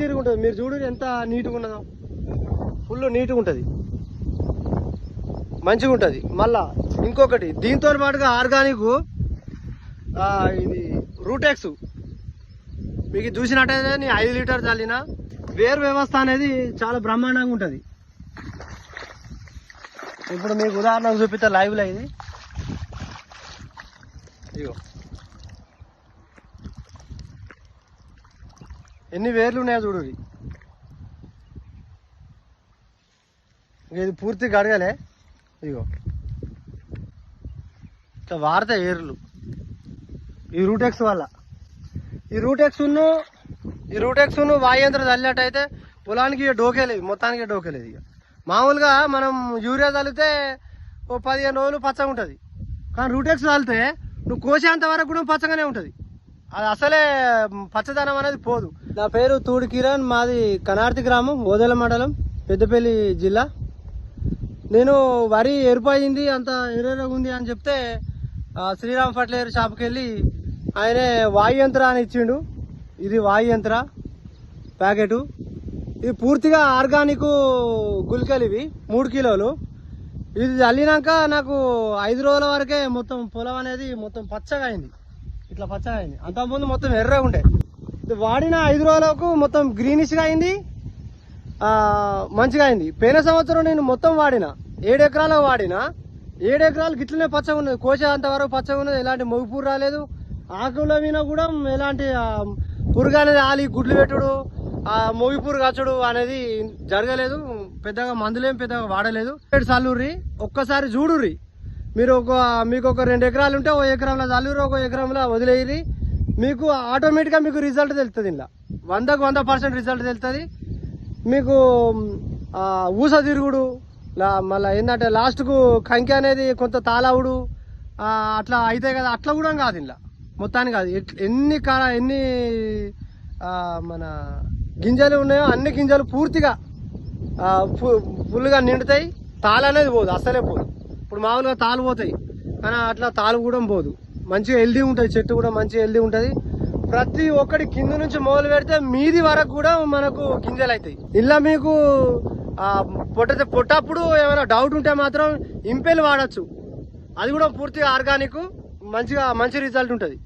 తీరుగా ఉంటుంది. మీరు చూడు ఎంత నీట్గా ఉన్నదో. ఫుల్ నీట్గా ఉంటుంది. మంచిగా ఉంటుంది. మళ్ళా ఇంకొకటి దీంతో పాటుగా ఆర్గానిక్ ఇది రూటెక్స్. మీకు చూసినట్టయితే నేను ఐదు లీటర్ చల్లిన. వేరు వ్యవస్థ అనేది చాలా బ్రహ్మాండంగా ఉంటుంది. ఇప్పుడు మీకు ఉదాహరణకు చూపిస్తే లైవ్లో ఇది. ఇగో ఎన్ని వేర్లు ఉన్నాయో చూడు ఇది పూర్తిగా అడగలే ఇగో ఇట్లా వాడతాయి ఏర్లు ఈ రూటెక్స్ వల్ల. ఈ రూటెక్స్ ఈ రూటెక్స్ వాయంత్రం చల్లినట్టయితే పొలానికి ఇక డోకేలేదు మొత్తానికి డోకేలేదు ఇక. మామూలుగా మనం యూరియా చల్లితే ఓ పదిహేను రోజులు పచ్చగా ఉంటుంది కానీ రూటెక్స్ చల్లితే నువ్వు కోసేంత వరకు కూడా పచ్చగానే ఉంటుంది. అది అసలే పచ్చదనం అనేది పోదు. నా పేరు తూడు కిరణ్ మాది కనార్తి గ్రామం ఓదెల మండలం పెద్దపల్లి జిల్లా. నేను వరి ఏర్పడింది అంత ఎర్రగా ఉంది అని చెప్తే శ్రీరామ్ ఫర్టిలైజర్ షాప్కి వెళ్ళి ఆయనే వాయు యంత్ర అని ఇచ్చిండు. ఇది వాయు యంత్ర ప్యాకెటు. ఇది పూర్తిగా ఆర్గానిక్ గుళికలు ఇవి మూడు కిలోలు. ఇది చల్లినాక నాకు ఐదు రోజుల వరకే మొత్తం పొలం అనేది మొత్తం పచ్చగా అయింది. ఇట్లా పచ్చగా అయింది. అంతకుముందు మొత్తం ఎర్రగా ఉండే. వాడిన ఐదు రోజులకు మొత్తం గ్రీనిష్గా అయింది. మంచిగా అయింది. పోయిన సంవత్సరం నేను మొత్తం వాడిన. ఏడు ఎకరాలకు వాడిన. ఏడు ఎకరాలు గిట్లనే పచ్చగా ఉన్నది. కోసే అంతవరకు పచ్చగా ఉన్నది. ఎలాంటి మొగుపూరు రాలేదు. ఆకుల మీద కూడా ఎలాంటి ఆ, పురుగు అనేది ఆలి గుడ్లు పెట్టుడు ఆ మొగిపూరు కచ్చడు అనేది జరగలేదు. పెద్దగా మందులేం పెద్దగా వాడలేదు. ఏడు సార్లు ఒక్కసారి చూడుర్రి. మీరు ఒక మీకు ఒక రెండు ఎకరాలు ఉంటే ఓ ఎకరంలో చల్లురు ఒక ఎకరంలో వదిలేయరి మీకు ఆటోమేటిక్గా మీకు రిజల్ట్ తెలుస్తుంది ఇలా వందకు వంద పర్సెంట్ రిజల్ట్ తెలుస్తుంది మీకు ఊస తిరుగుడు మళ్ళీ ఏంటంటే లాస్ట్కు కంకి అనేది కొంత తాళవుడు అట్లా అయితే కదా అట్లా కూడా కాదు ఇలా మొత్తానికి కాదు. ఎన్ని కా ఎన్ని మన గింజలు ఉన్నాయో అన్ని గింజలు పూర్తిగా ఫుల్గా నిండుతాయి. తాళ అనేది పోదు అసలే పోదు. ఇప్పుడు మామూలుగా తాలు పోతాయి. కానీ అట్లా తాలు కూడా పోదు. మంచిగా హెల్దీ ఉంటుంది చెట్టు కూడా మంచిగా హెల్దీ ఉంటుంది. ప్రతి ఒక్కటి కింద నుంచి మొదలు పెడితే మీది వరకు కూడా మనకు గింజలు అవుతాయి. ఇలా మీకు పొట్ట పొట్టప్పుడు ఏమైనా డౌట్ ఉంటే మాత్రం ఇంపెల్ వాడచ్చు. అది కూడా పూర్తిగా ఆర్గానిక్ మంచిగా మంచి రిజల్ట్ ఉంటుంది.